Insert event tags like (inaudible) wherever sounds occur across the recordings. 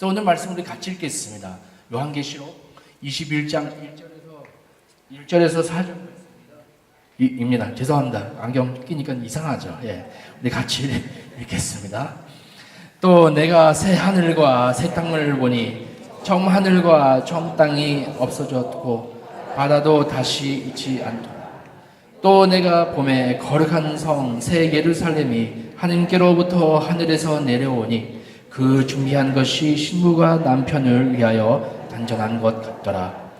그래서 오늘 말씀 우리 같이 읽겠습니다. 요한계시록 21장 1절에서 1절에서 4절 입니다. 죄송합니다. 안경 끼니까 이상하죠. 예. 우리 같이 (laughs) 읽겠습니다. 또 내가 새 하늘과 새 땅을 보니 처음 하늘과 처음 땅이 없어졌고 바다도 다시 있지 않더라. 또 내가 봄에 거룩한 성 새 예루살렘이 하나님께로부터 하늘에서 내려오니 그 준비한 것이 신부가 남편을 위하여 단전한 것 같더라.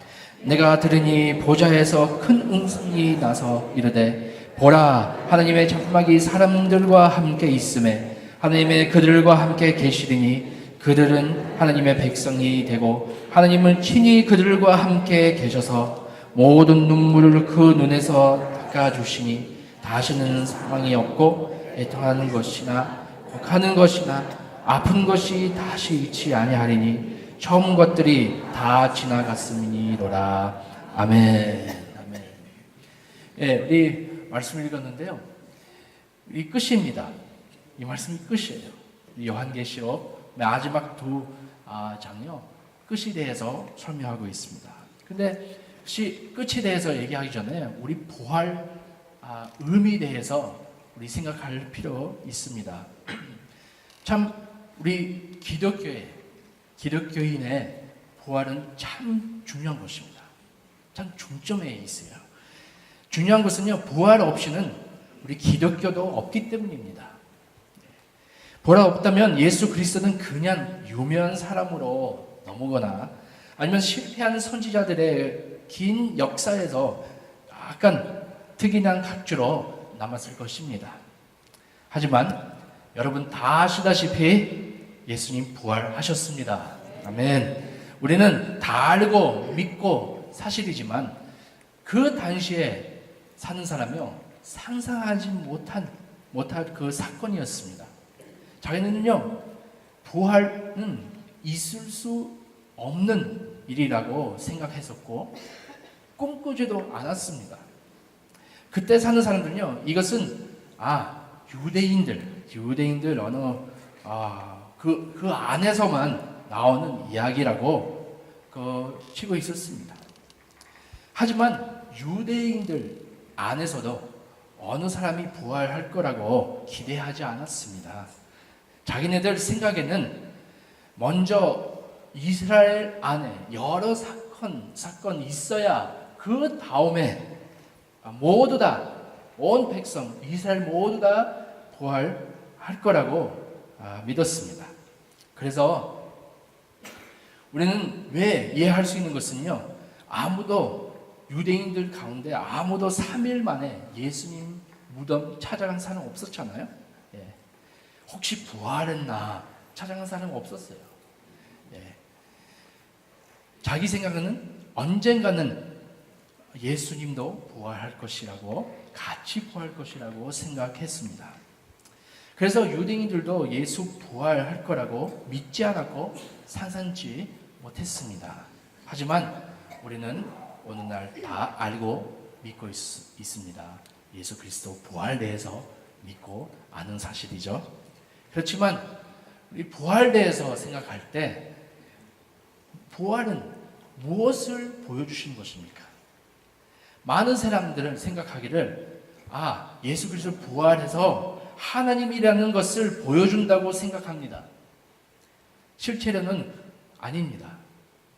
내가 들으니 보좌에서 큰 응성이 나서 이르되 보라 하나님의 장막이 사람들과 함께 있음에 하나님의 그들과 함께 계시리니 그들은 하나님의 백성이 되고 하나님은 친히 그들과 함께 계셔서 모든 눈물을 그 눈에서 닦아 주시니 다시는 사망이 없고 애통하는 것이나 곡하는 것이나 아픈 것이 다시 있지 아니하리니 처음 것들이 다 지나갔음이니로라. 아멘. 아멘. 예, 우리 말씀을 읽었는데요. 이 끝입니다. 이 말씀이 끝이에요. 이 요한계시록 마지막 두 아, 장요 끝에 대해서 설명하고 있습니다. 근데 혹시 끝에 대해서 얘기하기 전에 우리 부활 아, 의미에 대해서 우리 생각할 필요 있습니다. (clears throat) 참 우리 기독교에 기독교인의 부활은 참 중요한 것입니다. 참 중점에 있어요. 중요한 것은요, 부활 없이는 우리 기독교도 없기 때문입니다. 부활 없다면 예수 그리스도는 그냥 유명한 사람으로 넘어거나 아니면 실패한 선지자들의 긴 역사에서 약간 특이한 각주로 남았을 것입니다. 하지만 여러분 다 아시다시피 예수님 부활하셨습니다. 아멘. 우리는 다 알고 믿고 사실이지만 그 당시에 사는 사람이요 상상하지 못한 못할 그 사건이었습니다. 자기는요 부활은 있을 수 없는 일이라고 생각했었고 꿈꾸지도 않았습니다. 그때 사는 사람들은요 이것은 아 유대인들 유대인들 어느 아 그 그 안에서만 나오는 이야기라고 그 치고 있었습니다. 하지만 유대인들 안에서도 어느 사람이 부활할 거라고 기대하지 않았습니다. 자기네들 생각에는 먼저 이스라엘 안에 여러 사건, 사건 있어야 그 다음에 모두 다, 온 백성, 이스라엘 모두 다 부활할 거라고 아, 믿었습니다. 그래서 우리는 왜 이해할 수 있는 것은요, 아무도 유대인들 가운데 아무도 3일 만에 예수님 무덤 찾아간 사람 없었잖아요. 예. 혹시 부활했나 찾아간 사람 없었어요. 예. 자기 생각은 언젠가는 예수님도 부활할 것이라고 같이 부활할 것이라고 생각했습니다. 그래서 유대인들도 예수 부활할 거라고 믿지 않았고 상상지 못했습니다. 하지만 우리는 오늘날 다 알고 믿고 있, 습니다 예수 그리스도 부활 대해서 믿고 아는 사실이죠. 그렇지만 우리 부활 대해서 생각할 때 부활은 무엇을 보여주신 것입니까? 많은 사람들은 생각하기를 아 예수 그리스도 부활해서 하나님이라는 것을 보여준다고 생각합니다. 실제로는 아닙니다.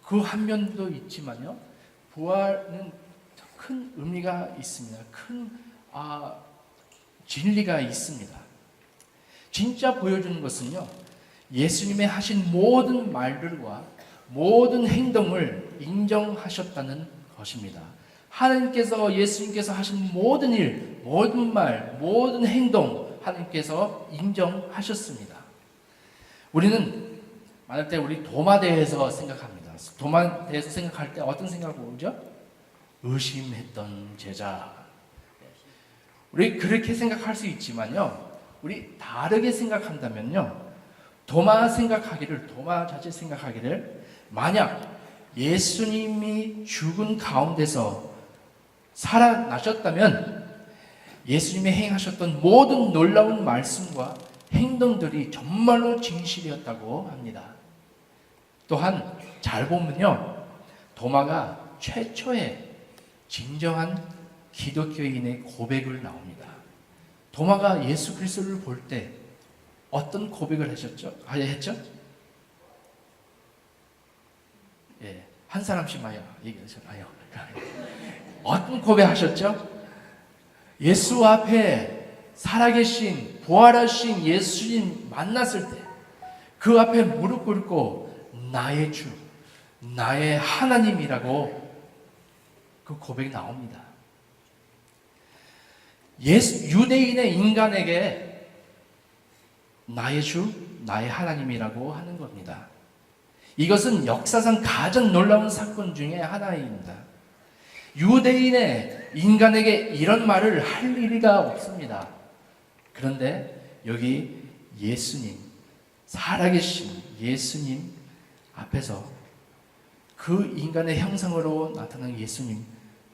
그 한 면도 있지만요. 부활은 큰 의미가 있습니다. 큰 아, 진리가 있습니다. 진짜 보여주는 것은요. 예수님의 하신 모든 말들과 모든 행동을 인정하셨다는 것입니다. 하나님께서 예수님께서 하신 모든 일, 모든 말, 모든 행동 하나님께서 인정하셨습니다. 우리는 만약 때 우리 도마 대해서 생각합니다. 도마 대해서 생각할 때 어떤 생각이 오죠? 의심했던 제자. 우리 그렇게 생각할 수 있지만요. 우리 다르게 생각한다면요. 도마 생각하기를 도마 자체 생각하기를 만약 예수님이 죽은 가운데서 살아나셨다면 예수님이 행하셨던 모든 놀라운 말씀과 행동들이 정말로 진실이었다고 합니다. 또한 잘 보면요. 도마가 최초의 진정한 기독교인의 고백을 나옵니다. 도마가 예수 그리스도를 볼 때 어떤 고백을 하셨죠? 아, 했죠? 예, 한 사람씩 마요. 얘기하셔요. (laughs) 어떤 고백하셨죠? 예수 앞에 살아계신 부활하신 예수님 만났을 때 그 앞에 무릎 꿇고 나의 주, 나의 하나님이라고 그 고백이 나옵니다. 예수 유대인의 인간에게 나의 주, 나의 하나님이라고 하는 겁니다. 이것은 역사상 가장 놀라운 사건 중에 하나입니다. 유대인의 인간에게 이런 말을 할 일이가 없습니다. 그런데 여기 예수님, 살아계신 예수님 앞에서 그 인간의 형상으로 나타난 예수님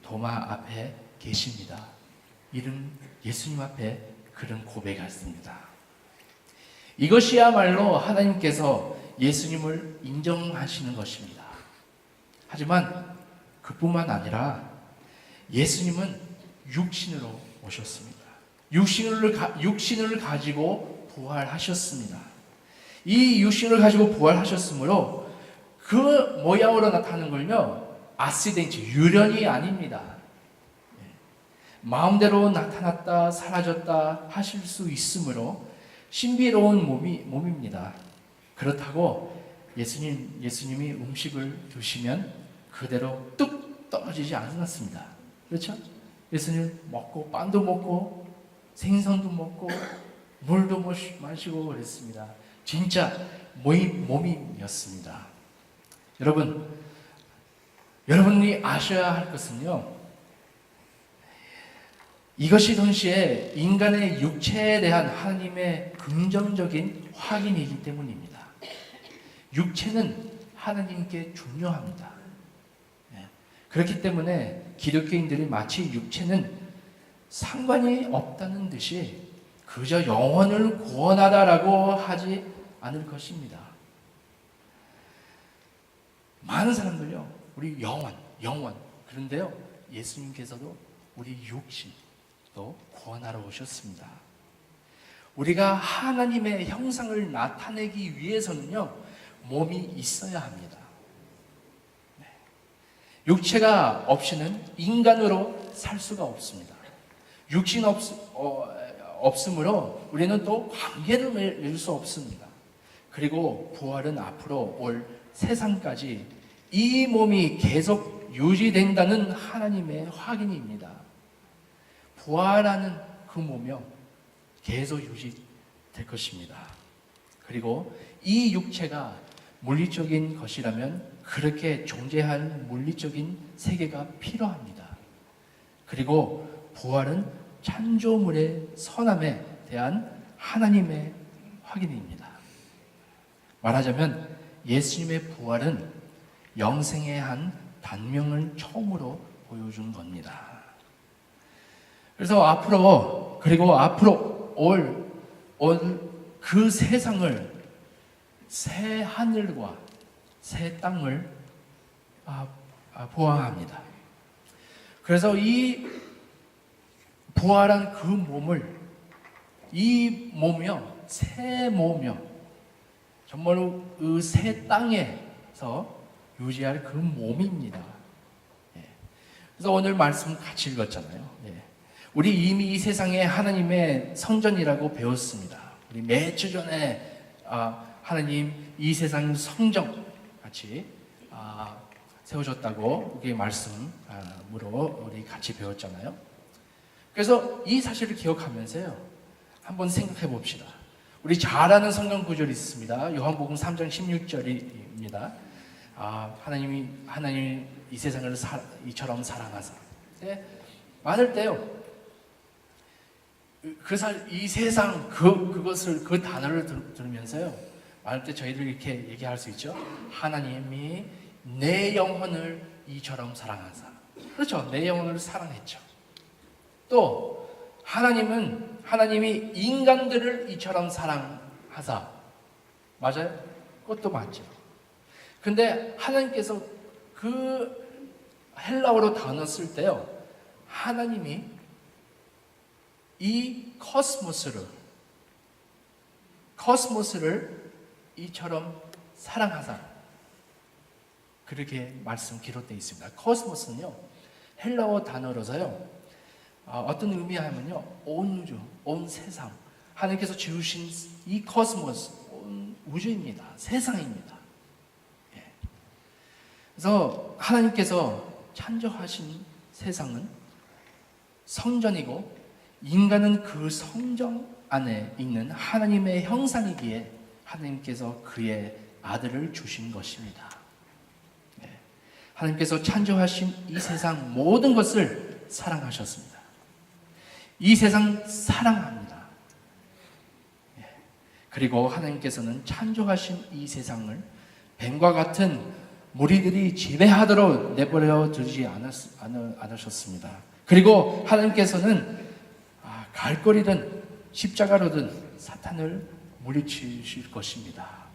도마 앞에 계십니다. 이름 예수님 앞에 그런 고백했습니다. 이것이야말로 하나님께서 예수님을 인정하시는 것입니다. 하지만 그뿐만 아니라 예수님은 육신으로 오셨습니다. 육신을, 가, 육신을 가지고 부활하셨습니다. 이 육신을 가지고 부활하셨으므로 그 모양으로 나타나는 걸요, 아시덴치, 유련이 아닙니다. 예. 마음대로 나타났다, 사라졌다 하실 수 있으므로 신비로운 몸이, 몸입니다. 그렇다고 예수님, 예수님이 음식을 주시면 그대로 뚝 떨어지지 않았습니다. 그렇죠? 예수님 먹고, 빵도 먹고, 생선도 먹고, 물도 마시고 그랬습니다. 진짜 모임, 몸이었습니다. 여러분, 여러분이 아셔야 할 것은요, 이것이 동시에 인간의 육체에 대한 하나님의 긍정적인 확인이기 때문입니다. 육체는 하나님께 중요합니다. 예. 그렇기 때문에 기독교인들이 마치 육체는 상관이 없다는 듯이 그저 영혼을 구원하다라고 하지 않을 것입니다. 많은 사람들요, 우리 영혼, 영혼. 그런데요, 예수님께서도 우리 육신도 구원하러 오셨습니다. 우리가 하나님의 형상을 나타내기 위해서는요, 몸이 있어야 합니다. 네. 육체가 없이는 인간으로 살 수가 없습니다. 육신 없, 어, 없으므로 우리는 또 관계를 맺을 수 없습니다. 그리고 부활은 앞으로 올 세상까지 이 몸이 계속 유지된다는 하나님의 확인입니다. 부활하는 그 몸이 계속 유지될 것입니다. 그리고 이 육체가 물리적인 것이라면 그렇게 존재할 물리적인 세계가 필요합니다. 그리고 부활은 창조물의 선함에 대한 하나님의 확인입니다. 말하자면 예수님의 부활은 영생의 한 단명을 처음으로 보여준 겁니다. 그래서 앞으로 그리고 앞으로 올 올 그 세상을 새 하늘과 새 땅을 아, 아, 보아합니다. 그래서 이 부활한 그 몸을 이 몸이요 새 몸이요 정말로 그 새 땅에서 유지할 그 몸입니다. 예. 그래서 오늘 말씀 같이 읽었잖아요. 예. 우리 이미 이 세상에 하나님의 성전이라고 배웠습니다. 우리 몇주 전에 아, 하나님 이 세상 성전 같이 아, 세우셨다고 이게 말씀으로 우리 같이 배웠잖아요. 그래서 이 사실을 기억하면서요. 한번 생각해 봅시다. 우리 잘 아는 성경 구절이 있습니다. 요한복음 3장 16절입니다. 아, 하나님이 하나님 이 세상을 사, 이처럼 사랑하사. 네? 많을 때요. 그이 세상 그 그것을 그 단어를 들, 들으면서요. 많을 때 저희들 이렇게 얘기할 수 있죠. 하나님이 내 영혼을 이처럼 사랑하사. 그렇죠. 내 영혼을 사랑했죠. 또 하나님은 하나님이 인간들을 이처럼 사랑하사 맞아요? 그것도 맞죠. 근데 하나님께서 그 헬라어로 단어 쓸 때요. 하나님이 이 코스모스를 코스모스를 이처럼 사랑하사 그렇게 말씀 기록되어 있습니다. 코스모스는요 헬라어 단어로서요 어, 어떤 의미하면요 온 우주, 온 세상 하나님께서 지으신 이 코스모스 온 우주입니다. 세상입니다. 예. 그래서 하나님께서 창조하신 세상은 성전이고 인간은 그 성전 안에 있는 하나님의 형상이기에 하나님께서 그의 아들을 주신 것입니다. 네. 하나님께서 창조하신 이 세상 모든 것을 사랑하셨습니다. 이 세상 사랑합니다. 예. 그리고 하나님께서는 창조하신 이 세상을 뱀과 같은 무리들이 지배하도록 내버려 두지 않으셨습니다. 그리고 하나님께서는 아, 갈거리든 십자가로든 사탄을 물리치실 것입니다.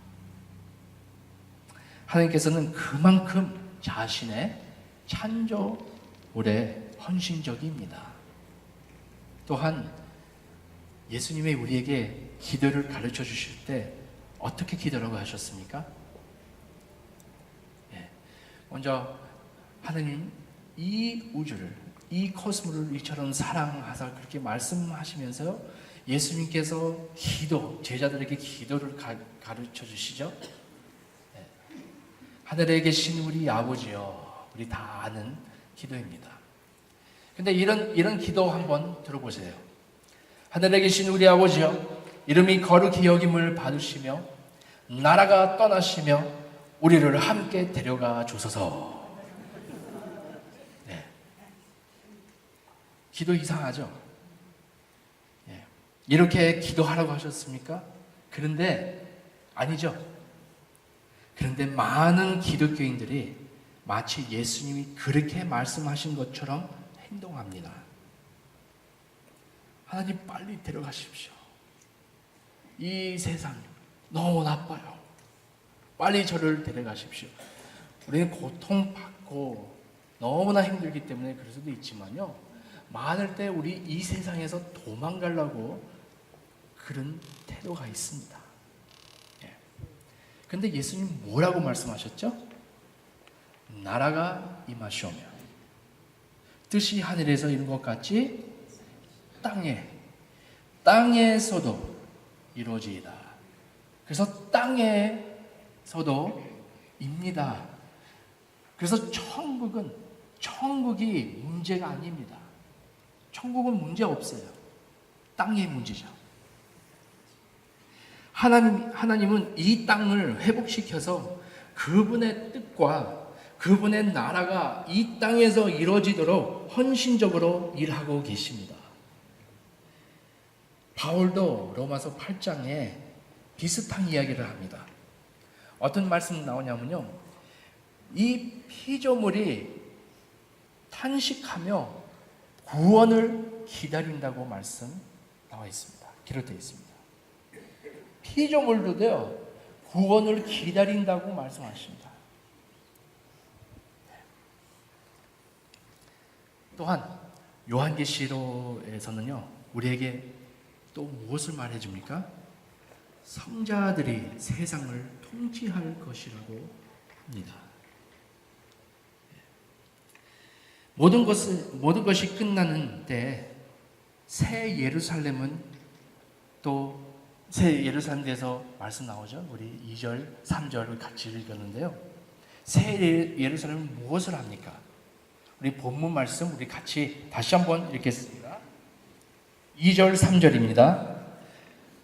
하나님께서는 그만큼 자신의 찬조물에 헌신적입니다. 또한 예수님의 우리에게 기도를 가르쳐 주실 때 어떻게 기도라고 하셨습니까? 예, 먼저 하나님 이 우주를 이 코스모를 이처럼 사랑하사 그렇게 말씀하시면서 예수님께서 기도 제자들에게 기도를 가, 르쳐 주시죠. 네. 하늘에 계신 우리 아버지요, 우리 다 아는 기도입니다. 근데 이런 이런 기도 한번 들어보세요. 하늘에 계신 우리 아버지요, 이름이 거룩히 여김을 받으시며 나라가 떠나시며 우리를 함께 데려가 주소서. 기도 이상하죠? 예. 이렇게 기도하라고 하셨습니까? 그런데 아니죠. 그런데 많은 기독교인들이 마치 예수님이 그렇게 말씀하신 것처럼 행동합니다. 하나님 빨리 데려가십시오. 이 세상 너무 나빠요. 빨리 저를 데려가십시오. 우리는 고통받고 너무나 힘들기 때문에 그럴 수도 있지만요. 많을 때 우리 이 세상에서 도망가려고 그런 태도가 있습니다. 예. 근데 예수님 뭐라고 말씀하셨죠? 나라가 임하시오며 뜻이 하늘에서 이룬 것 같이 땅에 땅에서도 이루어지이다. 그래서 땅에서도 입니다. 그래서 천국은 천국이 문제가 아닙니다. 천국은 문제 없어요. 땅의 문제죠. 하나님, 하나님은 이 땅을 회복시켜서 그분의 뜻과 그분의 나라가 이 땅에서 이루어지도록 헌신적으로 일하고 계십니다. 바울도 로마서 8장에 비슷한 이야기를 합니다. 어떤 말씀 나오냐면요. 이 피조물이 탄식하며 구원을 기다린다고 말씀 나와 있습니다. 기록되어 있습니다. 피조물도요, 구원을 기다린다고 말씀하십니다. 또한 요한계시록에서는요, 우리에게 또 무엇을 말해 줍니까? 성자들이 세상을 통치할 것이라고 합니다. 모든 것을 모든 것이 끝나는 때 새 예루살렘은 또 새 예루살렘에서 말씀 나오죠. 우리 2절, 3절을 같이 읽었는데요. 새 예, 예루살렘은 무엇을 합니까? 우리 본문 말씀 우리 같이 다시 한번 읽겠습니다. 2절, 3절입니다.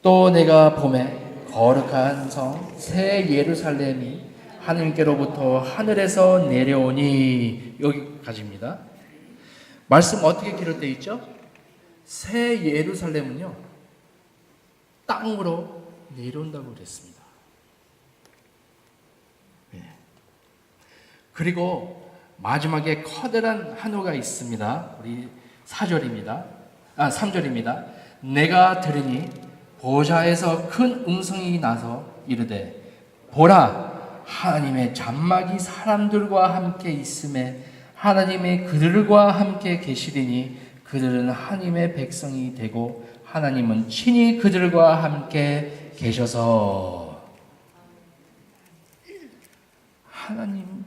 또 내가 봄에 거룩한 성 새 예루살렘이 하나님께로부터 하늘에서 내려오니 여기까지입니다. 말씀 어떻게 기록되어 있죠? 새 예루살렘은요 땅으로 내려온다고 그랬습니다. 네. 그리고 마지막에 커다란 한우가 있습니다. 우리 4절입니다. 아, 3절입니다. 내가 들으니 보좌에서 큰 음성이 나서 이르되 보라 하나님의 잔막이 사람들과 함께 있음에 하나님의 그들과 함께 계시리니 그들은 하나님의 백성이 되고 하나님은 친히 그들과 함께 계셔서 하나님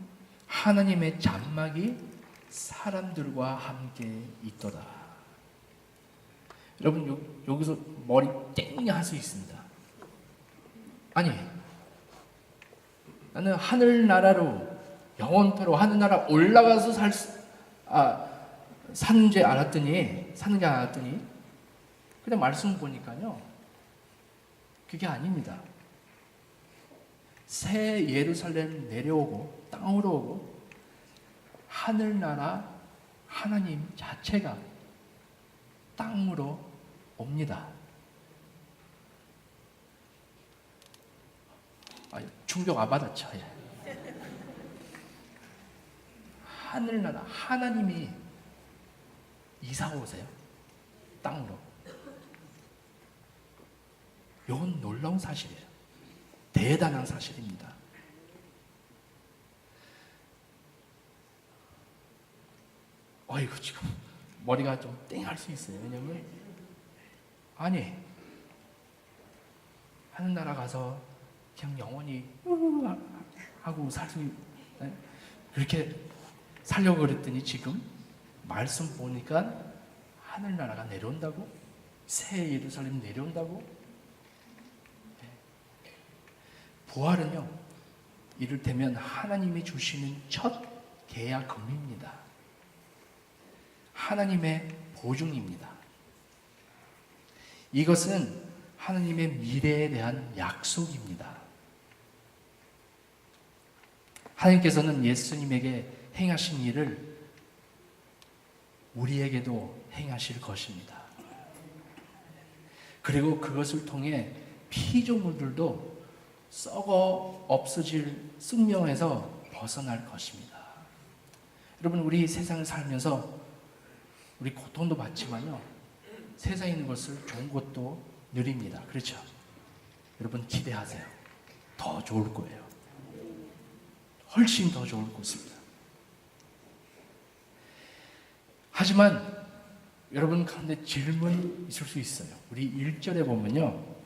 하나님의 잔막이 사람들과 함께 있도다. 여러분 요, 여기서 머리 땡 할수 있습니다. 아니 나는 하늘 나라로 영원토로 하늘 나라 올라가서 살 수, 아 사는 줄 알았더니 사는 게 알았더니 그냥 말씀 보니까요 그게 아닙니다. 새 예루살렘 내려오고 땅으로 오고 하늘나라 하나님 자체가 땅으로 옵니다. 아, 충격 안 받았죠. 예. 하늘나라 하나님이 이사 오세요. 땅으로. 이건 놀라운 사실이에요. 대단한 사실입니다. 어이구 지금 머리가 좀 땡할 수 있어요. 왜냐면 아니 하는 나라 가서 그냥 영원히 하고 살 수 그렇게 살려고 그랬더니 지금 말씀 보니까 하늘 나라가 내려온다고 새 예루살렘 내려온다고 부활은요 이를테면 하나님이 주시는 첫 계약금입니다. 하나님의 보증입니다. 이것은 하나님의 미래에 대한 약속입니다. 하나님께서는 예수님에게 행하신 일을 우리에게도 행하실 것입니다. 그리고 그것을 통해 피조물들도 썩어 없어질 숙명에서 벗어날 것입니다. 여러분, 우리 세상을 살면서 우리 고통도 받지만요. 세상에 있는 것을 좋은 것도 누립니다. 그렇죠? 여러분 기대하세요. 더 좋을 거예요. 훨씬 더 좋을 것입니다. 하지만 여러분 가운데 질문 있을 수 있어요. 우리 1절에 보면요.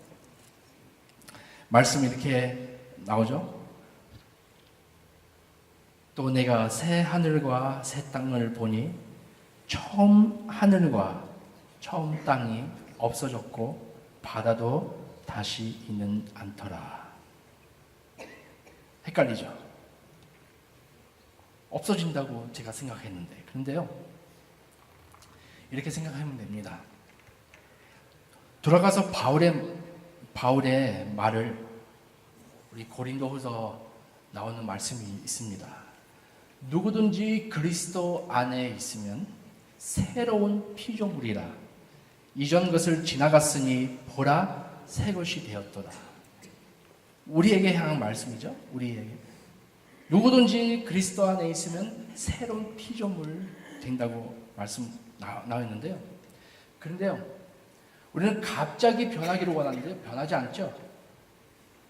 말씀 이렇게 나오죠. 또 내가 새 하늘과 새 땅을 보니 처음 하늘과 처음 땅이 없어졌고 바다도 다시 있는 않더라. 헷갈리죠? 없어진다고 제가 생각했는데 그런데요. 이렇게 생각하면 됩니다. 돌아가서 바울의 바울의 말을 우리 고린도후서 나오는 말씀이 있습니다. 누구든지 그리스도 안에 있으면 새로운 피조물이라 이전 것을 지나갔으니 보라 새 것이 되었도다. 우리에게 향한 말씀이죠. 우리에게 누구든지 그리스도 안에 있으면 새로운 피조물 된다고 말씀 나, 나왔는데요. 그런데요, 우리는 갑자기 변하기를 원하는데 변하지 않죠.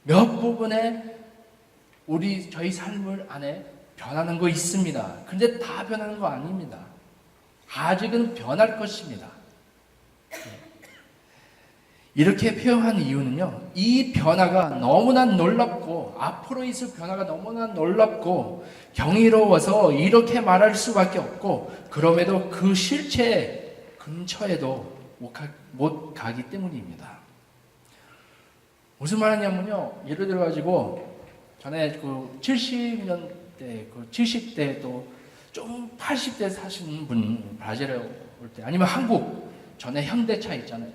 몇 부분에 우리 저희 삶을 안에 변하는 거 있습니다. 근데 다 변하는 거 아닙니다. 아직은 변할 것입니다. 이렇게 표현한 이유는요, 이 변화가 너무나 놀랍고, 앞으로 있을 변화가 너무나 놀랍고, 경이로워서 이렇게 말할 수밖에 없고, 그럼에도 그 실체 근처에도 못, 가, 못 가기 때문입니다. 무슨 말하냐면요, 예를 들어가지고, 전에 그 70년대, 그 70대 또좀 80대 사시는 분, 브라질에 올 때, 아니면 한국, 전에 현대차 있잖아요.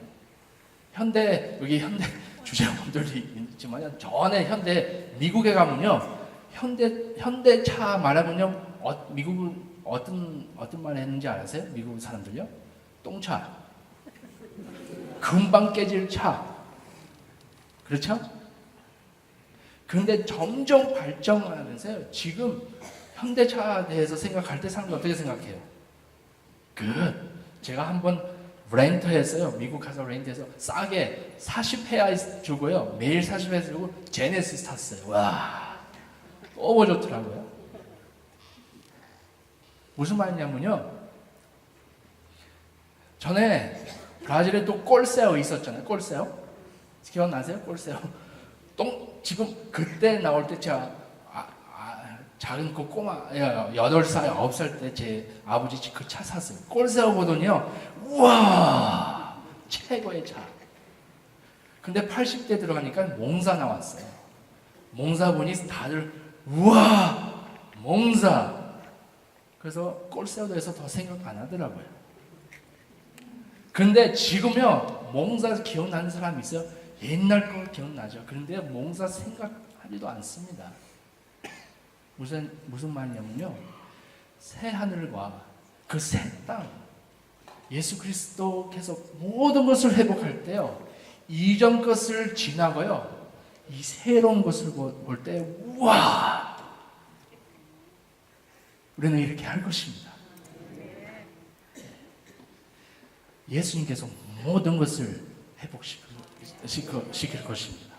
현대 여기 현대 (laughs) 주제원들이 있지만 전에 현대 미국에 가면요 현대 현대차 말하면요 어, 미국은 어떤 어떤 말 했는지 아세요? 미국 사람들요 똥차 금방 깨질 차 그렇죠? 그런데 점점 발전하면서요 지금 현대차에 대해서 생각할 때 사람들 어떻게 생각해요? 그 제가 한번 렌터했어요. 미국 가서 렌트해서 싸게 40회야 주고요. 매일 40회 주고 제네시스 탔어요. 와. 너무 좋더라고요. 무슨 말이냐면요. 전에 브라질에 또 꼴세어 있었잖아요. 꼴세어. 기억나세요? 꼴세어. 똥 지금 그때 나올 때 제가 아, 아, 작은 그 꼬마 여덟 살 아홉 살때 제 아버지 집그차 샀어요. 꼴세어 보더니요. 우와 최고의 차. 근데 80대 들어가니까 몽사 나왔어요. 몽사 보니 다들 우와 몽사. 그래서 꼴세어도해서 더 생각 안 하더라고요. 근데 지금요 몽사 기억나는 사람 있어요? 옛날 거 기억나죠. 그런데 몽사 생각하지도 않습니다. 무슨 무슨 말이냐면요. 새 하늘과 그 새 땅, 예수 그리스도께서 모든 것을 회복할 때요. 이전 것을 지나고요. 이 새로운 것을 볼 때 우와! 우리는 이렇게 할 것입니다. 예수님께서 모든 것을 회복시킬 시킬 것입니다.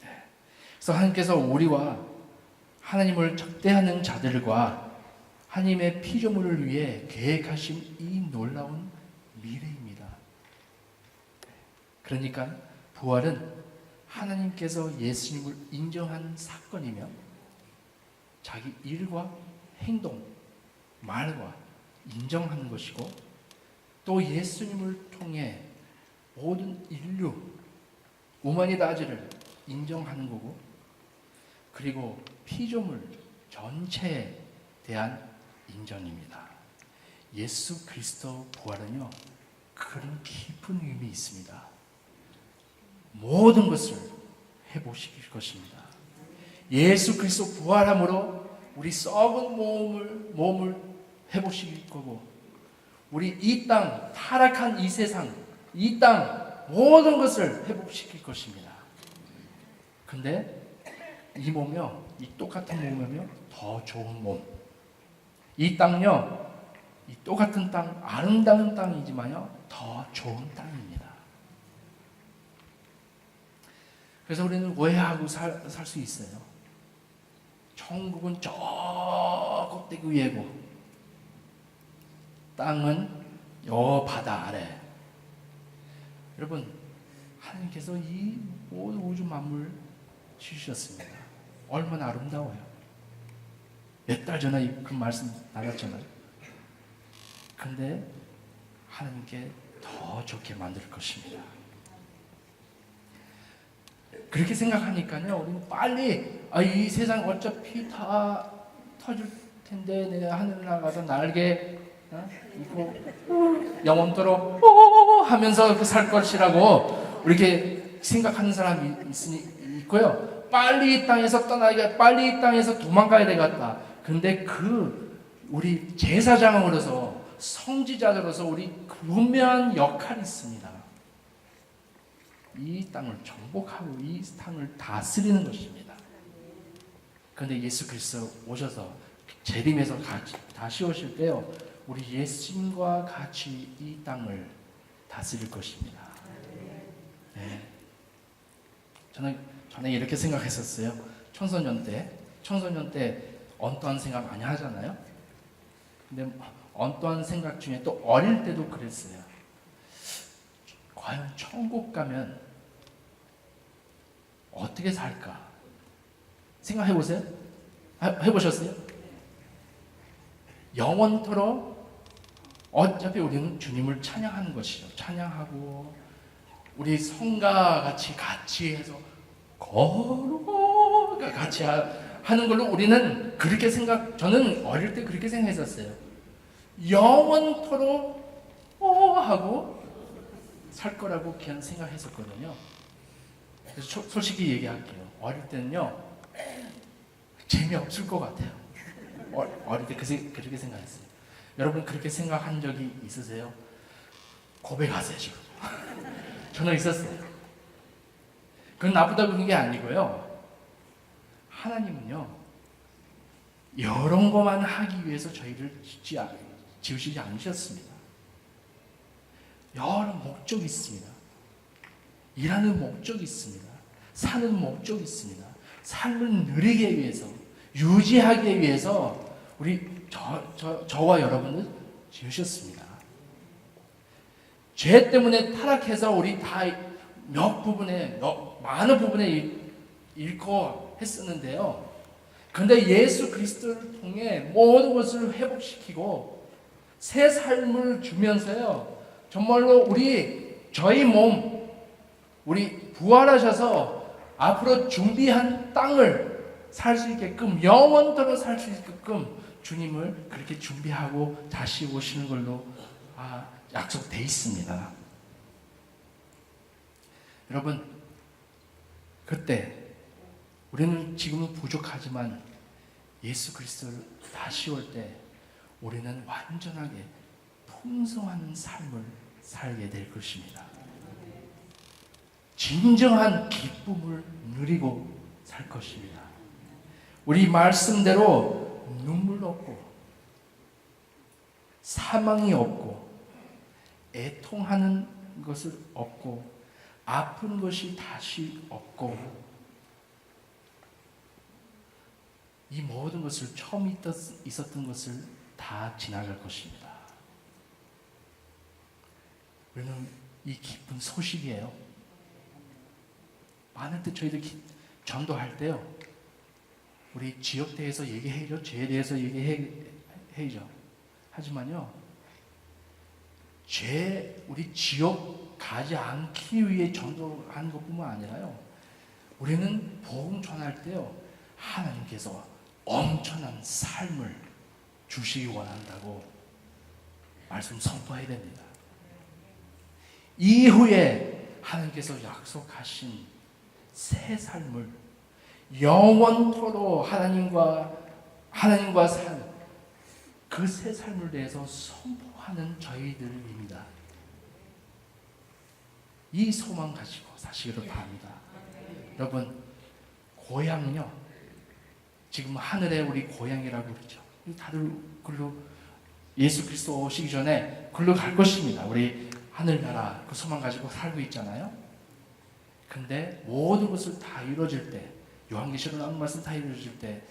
네. 그래서 하나님께서 우리와 하나님을 적대하는 자들과 하나님의 피조물을 위해 계획하신 이 놀라운 미래입니다. 그러니까 부활은 하나님께서 예수님을 인정한 사건이며 자기 일과 행동, 말과 인정하는 것이고 또 예수님을 통해 모든 인류, 우마니다즈를 인정하는 거고 그리고 피조물 전체에 대한 인정입니다. 예수 그리스도 부활은요 그런 깊은 의미 있습니다. 모든 것을 회복시킬 것입니다. 예수 그리스도 부활함으로 우리 썩은 몸을 몸을 회복시킬 거고 우리 이 땅 타락한 이 세상 이 땅 모든 것을 회복시킬 것입니다. 근데 이 몸이요, 이 똑같은 몸이며 더 좋은 몸. 이 땅요, 이 똑같은 땅, 아름다운 땅이지만요, 더 좋은 땅입니다. 그래서 우리는 오해하고 살 수 있어요. 천국은 저 꼭대기 위에고, 땅은 요 바다 아래. 여러분, 하나님께서 이 모든 우주 만물 주셨습니다. 얼마나 아름다워요. 몇 달 전에 그 말씀 나갔잖아요. 근데 하나님께 더 좋게 만들 것입니다. 그렇게 생각하니까요, 우리는 빨리 아, 이 세상 어차피 다 터질 텐데 내가 하늘 나가서 날개 어? 이거 영원토록 오 하면서 살 것이라고 이렇게 생각하는 사람이 있으니 있고요. 빨리 이 땅에서 떠나야 빨리 이 땅에서 도망가야 되겠다. 근데 그 우리 제사장으로서 성지자로서 우리 분명한 역할이 있습니다. 이 땅을 정복하고 이 땅을 다스리는 것입니다. 그런데 예수 그리스도 오셔서 재림해서 다시 오실 때요. 우리 예수님과 같이 이 땅을 다스릴 것입니다. 네. 저는 전에 이렇게 생각했었어요. 청소년 때, 청소년 때 언떠한 생각 많이 하잖아요. 근데 언떠한 생각 중에 또 어릴 때도 그랬어요. 과연 천국 가면 어떻게 살까? 생각해 보세요. 해 보셨어요? 영원토록 어차피 우리는 주님을 찬양하는 것이죠. 찬양하고 우리 성가 같이 같이 해서 거룩 같이 하는 걸로 우리는 그렇게 생각 저는 어릴 때 그렇게 생각했었어요. 영원토록 어 하고 살 거라고 그냥 생각했었거든요. 그래서 솔직히 얘기할게요. 어릴 때는요 재미없을 것 같아요. 어릴 때 그렇게 생각했어요. 여러분 그렇게 생각한 적이 있으세요? 고백하세요 지금. (laughs) 저는 있었어요. 그건 나쁘다 그런 게 아니고요. 하나님은요, 이런 것만 하기 위해서 저희를 짓지, 지으시지 않으셨습니다. 여러 목적이 있습니다. 일하는 목적이 있습니다. 사는 목적이 있습니다. 삶을 누리기 위해서 유지하기 위해서 우리 저, 저, 저와 여러분을 지으셨습니다. 죄 때문에 타락해서 우리 다 몇 부분에 몇- 많은 부분에 이- 잃고 했었는데요. 근데 예수 그리스도를 통해 모든 것을 회복시키고 새 삶을 주면서요. 정말로 우리 저희 몸 우리 부활하셔서 앞으로 준비한 땅을 살 수 있게끔 영원토록 살 수 있게끔 주님을 그렇게 준비하고 다시 오시는 걸로 아, 약속돼 있습니다. 여러분 그때 우리는 지금은 부족하지만 예수 그리스도를 다시 올 때 우리는 완전하게 풍성한 삶을 살게 될 것입니다. 진정한 기쁨을 누리고 살 것입니다. 우리 말씀대로 눈물 없고 사망이 없고 애통하는 것을 없고 아픈 것이 다시 없고 이 모든 것을 처음 있었- 있었던 것을 다 지나갈 것입니다. 우리는 이 기쁜 소식이에요. 많은 때 저희들 기- 전도할 때요. 우리 지역 대해서 얘기해죠. 죄에 대해서 얘기해죠. 하지만요. 죄 우리 지역 가지 않기 위해 전도하는 것뿐만 아니라요. 우리는 복음 전할 때요. 하나님께서 엄청난 삶을 주시기 원한다고 말씀 선포해야 됩니다. 이후에 하나님께서 약속하신 새 삶을 영원토록 하나님과 하나님과 산 그 새 삶을 대해서 선포하는 저희들입니다. 이 소망 가지고 사시기를 바랍니다. 여러분 고향요 지금 하늘에 우리 고향이라고 그러죠. 다들 글로 예수 그리스도 오시기 전에 글로 갈 것입니다. 우리 하늘나라 그 소망 가지고 살고 있잖아요. 근데 모든 것을 다 이루어질 때 요한계시록 나온 말씀 다 이루어질 때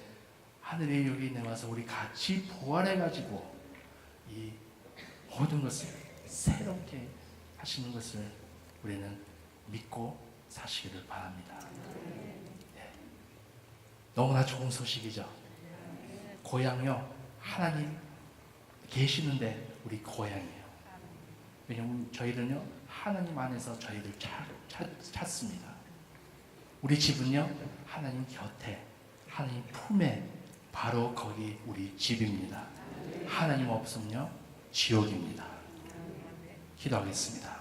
하늘에 여기 내와서 우리 같이 부활해 가지고 이 모든 것을 새롭게 하시는 것을 우리는 믿고 사시기를 바랍니다. 예. 너무나 좋은 소식이죠. 고향요 하나님 계시는데 우리 고향이에요. 왜냐하면 저희들은요 하나님 안에서 저희들 찾, 찾, 찾습니다. 우리 집은요 하나님 곁에 하나님 품에 바로 거기 우리 집입니다. 하나님 없으면요 지옥입니다. 기도하겠습니다.